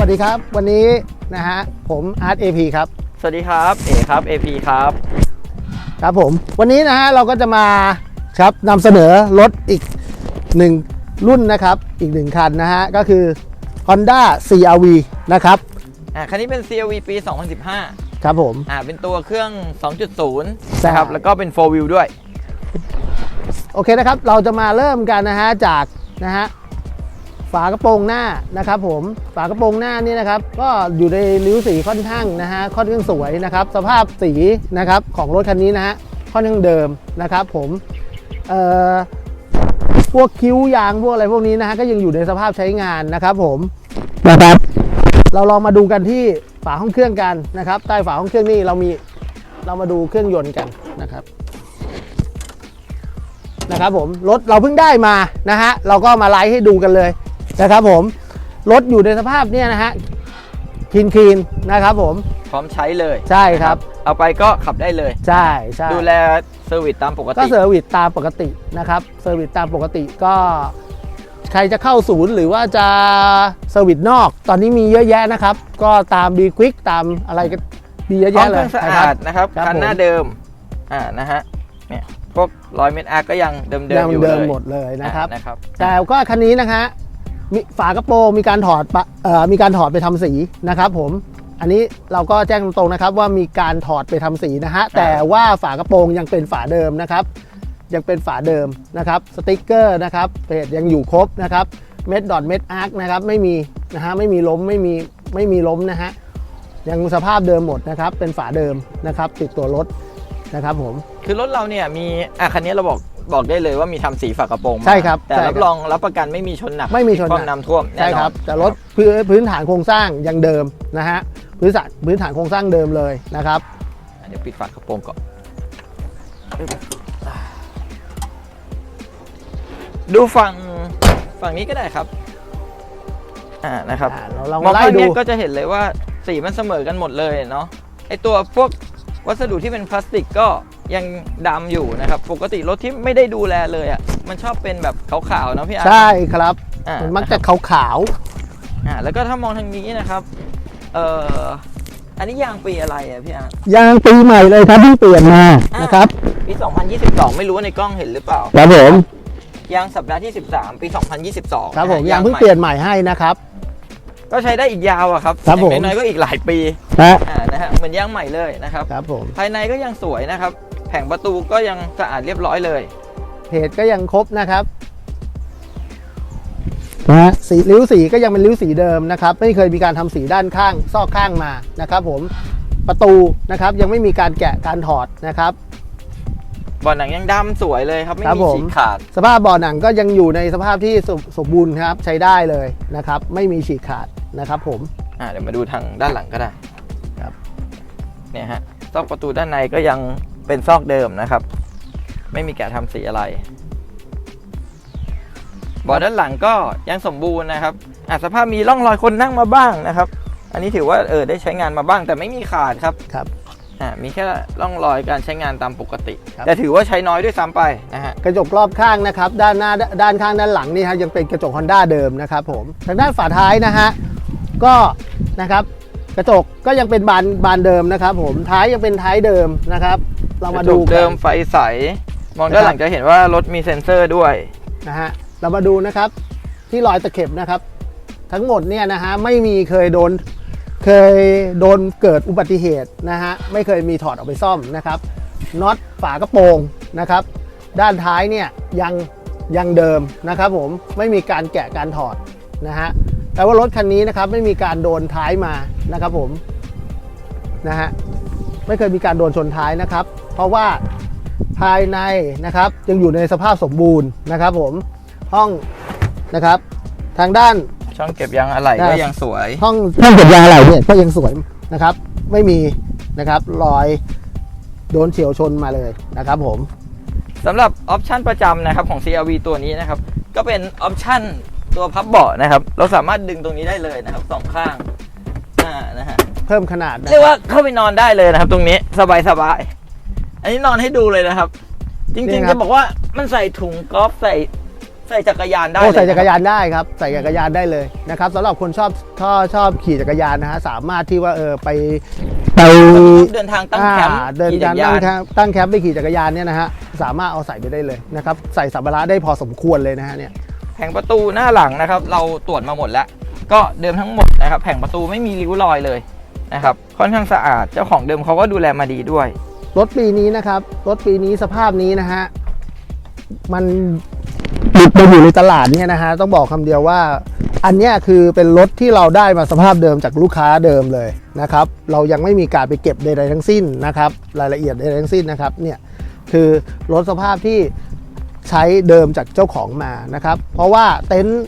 วัสดีครับ วันนี้นะฮะผมอาร์ตเอพีครับ สวัสดีครับ เอครับ AP ครับ ครับผม วันนี้นะฮะเราก็จะมาครับนำเสนอรถอีกหนึ่งรุ่นนะครับ อีกหนึ่งคันนะฮะ ก็คือ Honda CRV นะครับ อ่าคันนี้เป็น CRV ปี 2015 ครับผม อ่า เป็นตัวเครื่อง 2.0ใช่นะครับ แล้วก็เป็น 4 wheel ด้วย โอเคนะครับ เราจะมาเริ่มกันนะฮะจากนะฮะ ฝากระโปรงหน้านะครับผมฝากระโปรงหน้านี่นะครับก็อยู่ในริ้วสีค่อนข้างนะฮะค่อนข้างสวยนะครับสภาพสีนะครับของรถคันนี้นะฮะค่อนข้างเดิมนะครับผมเอ่อพวกคิ้วยางพวกอะไรพวกนี้นะฮะก็ยังอยู่ในสภาพใช้งานนะครับผมนะครับ เราลองมาดูกันที่ฝาห้องเครื่องกันนะครับ ใต้ฝาห้องเครื่องนี่เรามีเรามาดูเครื่องยนต์กันนะครับนะครับผมรถเราเพิ่งได้มานะฮะเราก็มาไลฟ์ให้ดูกันเลย นะครับผมรถอยู่ในสภาพเนี่ยนะฮะคีนคีนๆนะครับผมพร้อมใช้เลยใช่ครับนะเอาไปก็ขับได้เลย ใช่ใช่ดูแลเซอร์วิสตามปกก็ติเซอร์วิสตามปกตินะครับเซอร์วิสตามปกติก็ใครจะเข้าศูนย์หรือว่าจะเซอร์วิสนอก ตอนนี้มีเยอะแยะนะครับ ก็ตามบีควิกตามอะไรก็มีเยอะห้องแยะเคเลรื่ยองสะนะคอารัดนะครับครับคันหน้าผมเดิมอ่านะฮะเนี่ยพวกรอยเม็ดอาร์ก็ยังเดิมยังๆอยู่เดิมเลยหมดเลยนะครับอ่านะครับแต่ก็คันนี้นะฮะ มีฝากระโปรงมีการถอดปะเอ่อมีการถอดไปทำสีนะครับผมอันนี้เราก็แจ้งตรงๆนะครับว่ามีการถอดไปทำสีนะฮะแต่ว่าฝากระโปรงยังเป็นฝาเดิมนะครับ ยังเป็นฝาเดิมนะครับสติกเกอร์นะครับเพจยังอยู่ครบนะครับเม็ดดอทเม็ดอาร์คนะครับไม่มีนะฮะไม่มีล้มไม่มีไม่มีล้มนะฮะยังสภาพเดิมหมดนะครับ เป็นฝาเดิมนะครับ ติดตัวรถนะครับผม คือรถเราเนี่ยมีอะคันนี้เราบอก บอกได้เลยว่ามีทำสีฝากระโปรงมาใช่ครับแต่ใช่ครับรับรองรับประกันไม่มีชนหนักไม่มีชนหนักความน้ำท่วมแน่นอนใช่ครับแต่รถพื้นพื้นฐานโครงสร้างยังเดิมนะฮะพื้นฐานพื้นฐานโครงสร้างเดิมเลยนะครับอะเดี๋ยวปิดฝากระโปรงก่อนดูฝั่งฝั่งนี้ก็ได้ครับอ่านะครับอ่าเราลองมองไล่ข้างดูเนี้ยก็จะเห็นเลยว่าสีมันเสมอกันหมดเลยเนาะไอตัวพวกวัสดุที่เป็นพลาสติกก็ ยังดำอยู่นะครับ ปกติรถที่ไม่ได้ดูแลเลยอะมันชอบเป็นแบบขาวๆเนาะพี่อาร์ต ใช่ครับ อ่ามันมักจะขาวอ่าแล้วก็ถ้ามองทางนี้นะครับเอ่ออันนี้ยางปีอะไรอะพี่อาร์ตๆยางปีใหม่เลยครับเพิ่งเปลี่ยนมานะครับปี 2022 ไม่รู้ว่าในกล้องเห็นหรือเปล่า ครับผมยางสัปดาห์ที่ 13 ปี 2022ครับผมนะฮะยางเพิ่งใหเปลี่ยนใหม่ให้นะครับ ก็ใช้ได้อีกยาวอะครับครับผม อย่างน้อยๆก็อีกหลายปีฮะอ่านะฮะเหมือนยางใหม่เลยนะครับ ครับผมภายในก็ยังสวยนะครับ แผงประตูก็ยังสะอาดเรียบร้อยเลย เพจก็ยังครบนะครับนะฮะสีริ้วสีก็ยังเป็นริ้วสีเดิมนะครับ ไม่เคยมีการทำสีด้านข้าง ซอกข้างมานะครับผมประตูนะครับยังไม่มีการแกะการถอดนะครับบอลหนังยังดำสวยเลยครับไม่ครับมีผมฉีกขาด สภาพเบ่อหนังก็ยังอยู่ในสภาพที่สมสมบูรณ์ครับใช้ได้เลยนะครับ ไม่มีฉีกขาดนะครับผมอ่าเดี๋ยวมาดูทางด้านหลังก็ได้ครับเนี่ยฮะซอกประตูด้านในก็ยัง เป็นซอกเดิมนะครับ ไม่มีแกะทำสีอะไรเบาะด้านหลังก็ยังสมบูรณ์นะครับอะสภาพมีร่องรอยคนนั่งมาบ้างนะครับ อันนี้ถือว่าเออได้ใช้งานมาบ้างแต่ไม่มีขาดครับครับอ่ามีแค่ร่องรอยการใช้งานตามปกติครับแต่ถือว่าใช้น้อยด้วยซ้ำไปนะฮะกระจกรอบข้างนะครับ ด้านหน้าด้านข้างด้านหลังนี่ฮะยังเป็นกระจก Honda เดิมนะครับผมทางด้านฝาท้ายนะฮะก็นะครับ กระจกก็ยังเป็นบานบานเดิมนะครับ ผมท้ายยังเป็นท้ายเดิมนะครับ เรามาดูกระจกกัเดินมไฟใส มองด้านหลังจะเห็นว่ารถมีเซ็นเซอร์ด้วยนะฮะเรามาดูนะครับที่รอยตะเข็บนะครับ ทั้งหมดเนี่ยนะฮะไม่มีเคยโดนเคยโดนเกิดอุบัติเหตุนะฮะไม่เคยมีถอดออกไปซ่อมนะครับน็อตฝากระโปรงนะครับ ด้านท้ายเนี่ยยังยังเดิมนะครับผมไม่มีการแกะการถอดนะฮะแต่ว่ารถคันนี้นะครับไม่มีการโดนท้ายมานะครับผมนะฮะ ไม่เคยมีการโดนชนท้ายนะครับ เพราะว่าภายในนะครับยังอยู่ในสภาพสมบูรณ์นะครับผมห้องนะครับ ทางด้านช่องเก็บยางอะไหล่ครัก็บยังสวย ห้องห้องเก็บยาอะไรเนี่ยก็ยังสวยนะครับ ไม่มีนะครับรอยโดนเฉียวชนมาเลยนะครับผมสำหรับออปชันประจำนะครับของ CRV ตัวนี้นะครับ ก็เป็นออปชันตัวพับเบาะนะครับ เราสามารถดึงตรงนี้ได้เลยนะครับสองข้างอ่านะฮะ เพิ่มขนาดนะเรียกว่าเข้าไปนอนได้เลยนะครับ ตรงนี้สบายสบายๆอันนี้นอนให้ดูเลยนะครับ จริงๆจะบอกว่ามันใส่ถุงกอล์ฟใส่ใส่จักรยานได้โอ้เลยใส่จักรนะคบยานได้ครับใส่จักรยานได้เลยนะครับสำหรับคนชอบชอบชอบขี่จักรยานนะฮะสามารถที่ว่าเออไปไปเดินทางตั้งแคมป์อ่าเดินขี่กาจัรกรตั้ยางนแคมป์ตั้งแคมป์ไปขี่จักรยานเนี่ยนะฮะสามารถเอาใส่ไปได้เลยนะครับใส่สัมภาระได้พอสมควรเลยนะฮะเนี่ยแผงประตูหน้าหลังนะครับ เราตรวจมาหมดแล้ว ก็เดิมทั้งหมดนะครับ แผงประตูไม่มีริ้วรอยเลย นะครับค่อนข้างสะอาดเจ้าของเดิมเขาก็ดูแลมาดีด้วย รถปีนี้นะครับรถปีนี้สภาพนี้นะฮะมันหลุดมาอยู่ในตลาดเนี่ยนะฮะต้องบอกคำเดียวว่า อันนี้คือเป็นรถที่เราได้มาสภาพเดิมจากลูกค้าเดิมเลยนะครับ เรายังไม่มีการไปเก็บใดๆทั้งสิ้นนะครับ รายละเอียดใดๆทั้งสิ้นนะครับเนี่ยคือรถสภาพที่ใช้เดิมจากเจ้าของมานะครับ เพราะว่าเต็นท์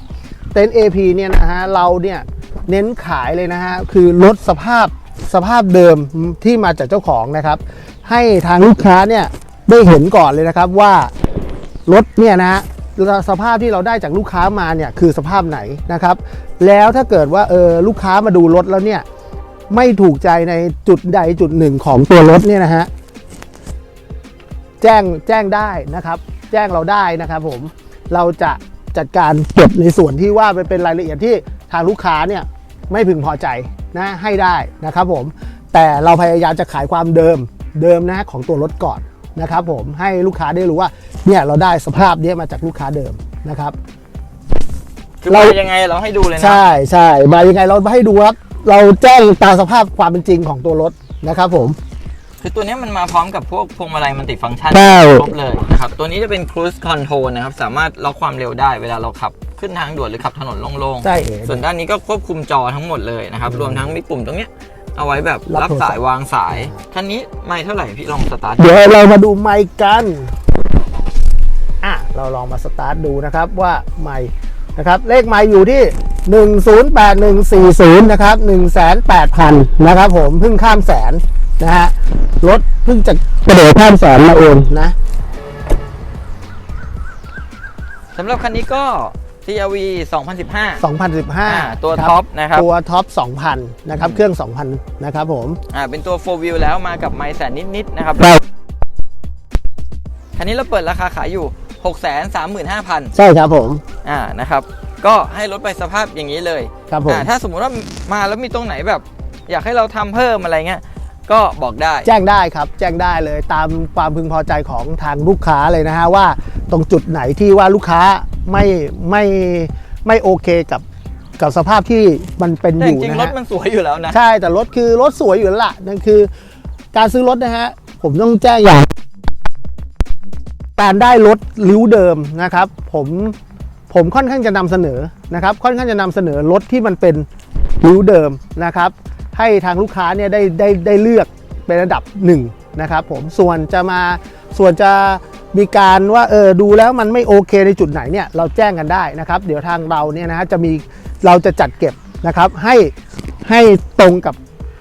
เต็นท์ AP เนี่ยนะฮะเราเนี่ย เน้นขายเลยนะฮะคือรถสภาพสภาพเดิมที่มาจากเจ้าของนะครับ ให้ทางลูกค้าเนี่ยได้เห็นก่อนเลยนะครับว่ารถเนี่ยนะฮะสภาพที่เราได้จากลูกค้ามาเนี่ยคือสภาพไหนนะครับ แล้วถ้าเกิดว่าเออลูกค้ามาดูรถแล้วเนี่ยไม่ถูกใจในจุดใดจุดหนึ่งของตัวรถเนี่ยนะฮะแจ้งแจ้งได้นะครับ แจ้งเราได้นะครับผมเราจะจัดการเก็บในส่วนที่ว่าเป็นรายละเอียดที่ ทางลูกค้าเนี่ยไม่พึงพอใจนะให้ได้นะครับผมแต่เราพยายามจะขายความเดิมเดิมนะของตัวรถก่อนนะครับผมให้ลูกค้าได้รู้ว่าเนี่ยเราได้สภาพเนี้ยมาจากลูกค้าเดิมนะครับคือเรามายังไงเราให้ดูเลยนะใช่ใช่มายังไงเราให้ดูครับเราแจ้งตามสภาพความเป็นจริงของตัวรถนะครับผมคือตัวเนี้ยมันมาพร้อมกับพวกพวงมาลัยมันติฟังก์ชันใช่ครบเลยนะครับ ตัวนี้จะเป็น cruise control นะครับ สามารถล็อกความเร็วได้เวลาเราขับ ขึ้นทางด่วนหรือขับถนนโล่งๆใช่เอ๋ส่วนด้านนี้ก็ควบคุมจอทั้งหมดเลยนะครับ รวมทั้งมีปุ่มตรงเนี้ยเอาไว้แบบรับรับโทรศัพท์ สายวางสายคันนี้ไม่เท่าไหร่พี่ลองสตาร์ทเดี๋ยวเรามาดูไมค์กัน อะ เราลองมาสตาร์ทดูนะครับว่าไมค์นะครับ เลขไมค์อยู่ที่ 108140 นะครับ 108,000 นะครับผมเพิ่งข้ามแสนนะฮะ รถเพิ่งจะกระโดดข้ามแสนมาเองนะ สำหรับคันนี้ก็ CRV 2015 2015ตัวครับท็อปนะครับ ตัวท็อป 2,000 นะครับ เครื่อง 2,000 นะครับผม อ่าเป็นตัว 4 wheel แล้วมากับไมล์แสนนิดๆนะครับครับ คันนี้เราเปิดราคาขายอยู่ 635,000ใช่ครับผม อ่านะครับ ก็ให้รถไปสภาพอย่างนี้เลยครับผม อ่าถ้าสมมุติว่ามาแล้วมีตรงไหนแบบ อยากให้เราทำเพิ่มอะไรเงี้ยก็บอกได้ แจ้งได้ครับ แจ้งได้เลยตามความพึงพอใจของทางลูกค้าเลยนะฮะว่าตรงจุดไหนที่ว่าลูกค้า ไม่ไม่ไม่โอเคกับกับสภาพที่มันเป็นอแต่จยู่ริงนะๆรถฮะมันสวยอยู่แล้วนะ ใช่แต่รถคือรถสวยอยู่แล้วล่ะนั่นคือ การซื้อรถนะฮะผมต้องแจ้งอย่าง การได้รถริ้วเดิมนะครับ ผมผมค่อนข้างจะนำเสนอนะครับ ค่อนข้างจะนำเสนอรถที่มันเป็นริ้วเดิมนะครับ ให้ทางลูกค้าเนี่ยได้ได้ได้เลือกเป็นระดับหนึ่งนะครับ ผมส่วนจะมาส่วนจะ มีการว่าเออดูแล้วมันไม่โอเคในจุดไหนเนี่ยเราแจ้งกันได้นะครับ เดี๋ยวทางเราเนี่ยนะฮะจะมีเราจะจัดเก็บนะครับให้ให้ตรงกับ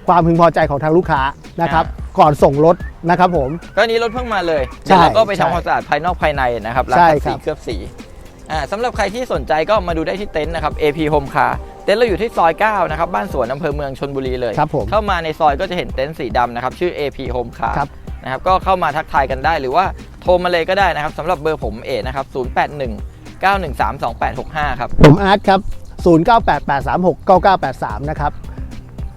ความพึงพอใจของทางลูกค้านะครับ ก่อนส่งรถนะครับผม ก็อันนี้รถเพิ่งมาเลยใช่เดี๋ยวเราก็ไปใช่ทำความสะอาดภายนอกภายในนะครับล้างใช่ขัดครัสีบ เคลือบสีอ่าสำหรับใครที่สนใจก็มาดูได้ที่เต็นท์นะครับ AP Home Car เต็นท์เราอยู่ที่ซอย 9 นะครับ บ้านสวนอำเภอเมืองชนบุรีเลย ครับผม เข้ามาในซอยก็จะเห็นเต็นท์สีดำนะครับ ชื่อ AP Home Car ครับ นะครับก็เข้ามาทักทายกันได้ หรือว่าโทรมาเลยก็ได้นะครับสำหรับเบอร์ผมเอนะครับ081 913 2865ครับผมอาร์ตครับ 0988369983 นะครับ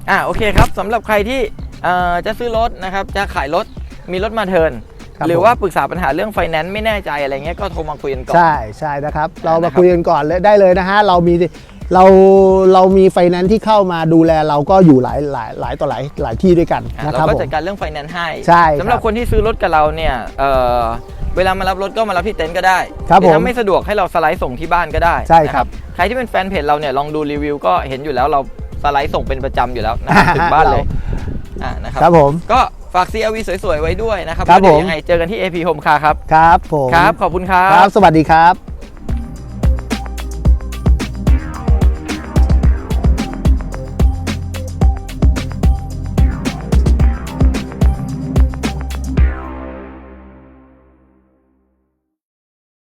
อ่าโอเคครับสำหรับใครที่เอ่อจะซื้อรถนะครับจะขายรถมีรถมาเทิร์นครับหรือผมว่าปรึกษาปัญหาเรื่องไฟแนนซ์ไม่แน่ใจอะไรเงี้ยก็โทรมาคุยกันก่อน ใช่ใช่นะครับ เรานะครัมาบคุยกันก่อนเลยได้เลยนะฮะ เรามี เราเรามีไฟแนนซ์ที่เข้ามาดูแลเราก็อยู่หลายหลายหลายต่อหลายหลายที่ด้วยกันอะนะเราครับก็ผมจัดการเรื่องไฟแนนซ์ให้ใช่ครับสำหรับคนที่ซื้อรถกับเราเนี่ยเอ่อเวลามารับรถก็มารับที่เต็นท์ก็ได้ครับหรือผมถ้าไม่สะดวกให้เราสไลด์ส่งที่บ้านก็ได้ใช่ครับ นะใครที่เป็นแฟนเพจเราเนี่ยลองดูรีวิวก็เห็นอยู่แล้วเราสไลด์ส่งเป็นประจำอยู่แล้วนะครับถึงบ้านเลยอ่านะครับครับผม ก็ฝาก CRV สวย ๆ ไว้ด้วยนะครับครับแล้วเดี๋ยวผมยังไงเจอกันที่ AP Home Car ครับ ครับผมครับ ขอบคุณครัครับบสวัสดีครับ